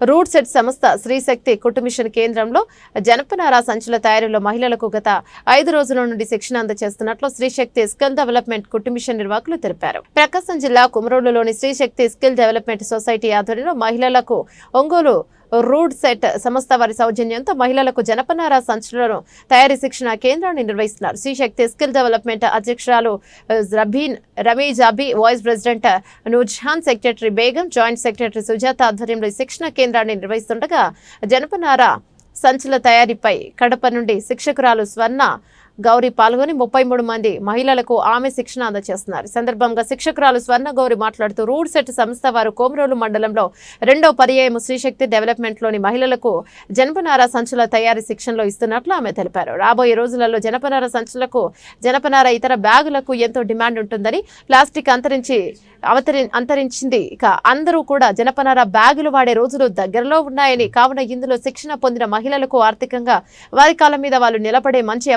Route set సంస్థ శ్రీశక్తి కుటుంబిషన్ కేంద్రంలో జనపనార సంచుల తయారీలో మహిళలకు గత ఐదు రోజుల నుండి శిక్షణ అందజేస్తున్నట్లు శ్రీశక్తి స్కిల్ డెవలప్మెంట్ కుటుంబిషన్ నిర్వాహకులు తెలిపారు. ప్రకాశం జిల్లా కుమరోలులోని శ్రీశక్తి స్కిల్ డెవలప్మెంట్ సొసైటీ ఆధ్వర్యంలో మహిళలకు ఒంగోలు రూడ్ సెట్ సంస్థ వారి సౌజన్యంతో మహిళలకు జనపనార సంచులను తయారీ శిక్షణ కేంద్రాన్ని నిర్వహిస్తున్నారు. శ్రీశక్తి స్కిల్ డెవలప్మెంట్ అధ్యక్షురాలు Rabeen Rameez Abi vice president Noorjahan secretary Begum joint secretary Sujatha ఆధ్వర్యంలో ఈ శిక్షణ కేంద్రాన్ని నిర్వహిస్తుండగా జనపనార సంచుల తయారీపై కడప నుండి శిక్షకురాలు స్వర్ణ గౌరి పాల్గొని ముప్పై మూడు మంది మహిళలకు ఆమె శిక్షణ అందజేస్తున్నారు సందర్భంగా శిక్షకురాలు స్వర్ణ గౌరి మాట్లాడుతూ రూడ్ సెట్ సంస్థ వారు కోమరోలు మండలంలో రెండో పర్యాయం శ్రీశక్తి డెవలప్మెంట్లోని మహిళలకు జనపనార సంచుల తయారీ శిక్షణలో ఇస్తున్నట్లు ఆమె తెలిపారు. రాబోయే రోజులలో జనపనార సంచులకు జనపనార ఇతర బ్యాగులకు ఎంతో డిమాండ్ ఉంటుందని ప్లాస్టిక్ అంతరించి అవతరి అంతరించింది. ఇక అందరూ కూడా జనపనార బ్యాగులు వాడే రోజులు దగ్గరలో ఉన్నాయని కావున ఇందులో శిక్షణ పొందిన మహిళలకు ఆర్థికంగా వారి కాలం మీద వాళ్ళు నిలబడే మంచి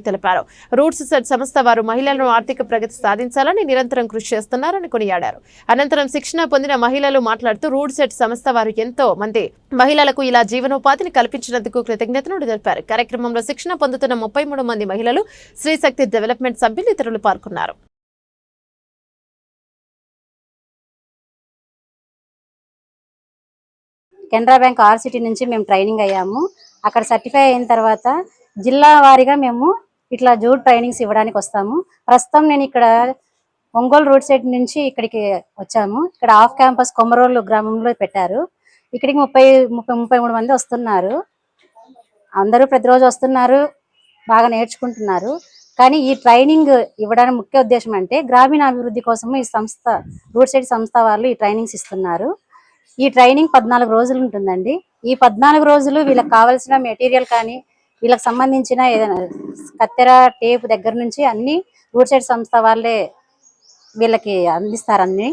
అవకాశమని తెలిపారు. రూట్స్ సెట్ సంస్థ వారు మహిళలను ఆర్థిక ప్రగతి సాధించాలని నిరంతరం కృషి చేస్తున్నారని కొనియాడారు. అనంతరం శిక్షణ పొందిన మహిళలు మాట్లాడుతూ రూట్ సెట్ సంస్థ వారు ఎంతో మంది మహిళలకు ఇలా జీవనోపాధిని కల్పించినందుకు కృతజ్ఞతను తెలిపారు. కార్యక్రమంలో శిక్షణ పొందుతున్న ముప్పై మూడు మంది మహిళలు శ్రీశక్తి డెవలప్మెంట్ సభ్యులు ఇతరులు పాల్గొన్నారు. కెనరా బ్యాంక్ ఆర్ సిటీ నుంచి మేము ట్రైనింగ్ అయ్యాము. అక్కడ సర్టిఫై అయిన తర్వాత జిల్లా వారీగా మేము ఇట్లా జూట్ ట్రైనింగ్స్ ఇవ్వడానికి వస్తాము. ప్రస్తుతం నేను ఇక్కడ ఒంగోలు రోడ్ సైడ్ నుంచి ఇక్కడికి వచ్చాము. ఇక్కడ ఆఫ్ క్యాంపస్ కొమరోలు గ్రామంలో పెట్టారు. ఇక్కడికి ముప్పై ముప్పై ముప్పై మూడు మంది వస్తున్నారు. అందరూ ప్రతిరోజు వస్తున్నారు. బాగా నేర్చుకుంటున్నారు. కానీ ఈ ట్రైనింగ్ ఇవ్వడానికి ముఖ్య ఉద్దేశం అంటే గ్రామీణ అభివృద్ధి కోసము ఈ సంస్థ రోడ్ సైడ్ సంస్థ వాళ్ళు ఈ ట్రైనింగ్స్ ఇస్తున్నారు. ఈ ట్రైనింగ్ పద్నాలుగు రోజులు ఉంటుందండి. ఈ పద్నాలుగు రోజులు వీళ్ళకి కావాల్సిన మెటీరియల్ కానీ వీళ్ళకి సంబంధించిన ఏదైనా కత్తెర టేప్ దగ్గర నుంచి అన్ని రూట్ సైడ్ సంస్థ వాళ్ళే వీళ్ళకి అందిస్తారు అన్ని.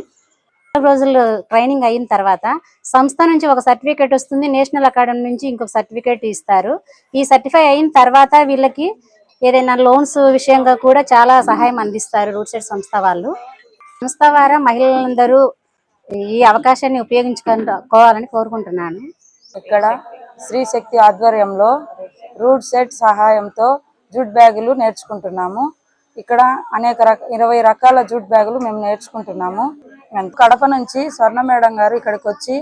రోజులు ట్రైనింగ్ అయిన తర్వాత సంస్థ నుంచి ఒక సర్టిఫికేట్ వస్తుంది నేషనల్ అకాడమీ నుంచి ఇంకొక సర్టిఫికేట్ ఇస్తారు. ఈ సర్టిఫై అయిన తర్వాత వీళ్ళకి ఏదైనా లోన్స్ విషయంగా కూడా చాలా సహాయం అందిస్తారు రూట్ సైడ్ సంస్థ వాళ్ళు. సంస్థ ద్వారా మహిళలందరూ ఈ అవకాశాన్ని ఉపయోగించుకోవాలని కోరుకుంటున్నాను. ఇక్కడ శ్రీ శక్తి ఆధ్వర్యంలో రూట్ సెట్ సహాయంతో జూట్ బ్యాగులు నేర్చుకుంటున్నాము. ఇక్కడ అనేక రక ఇరవై రకాల జూట్ బ్యాగులు మేము నేర్చుకుంటున్నాము. కడప నుంచి స్వర్ణ మేడం గారు ఇక్కడికి వచ్చి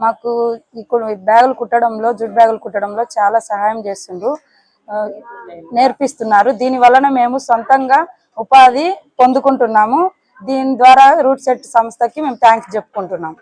మాకు ఇక్కడ బ్యాగులు కుట్టడంలో జూట్ బ్యాగులు కుట్టడంలో చాలా సహాయం చేస్తుండ్రు. ఆ, నేర్పిస్తున్నారు. దీని వలన మేము సొంతంగా ఉపాధి పొందుకుంటున్నాము. దీని ద్వారా రూట్ సెట్ సంస్థకి మేము థ్యాంక్స్ చెప్పుకుంటున్నాం.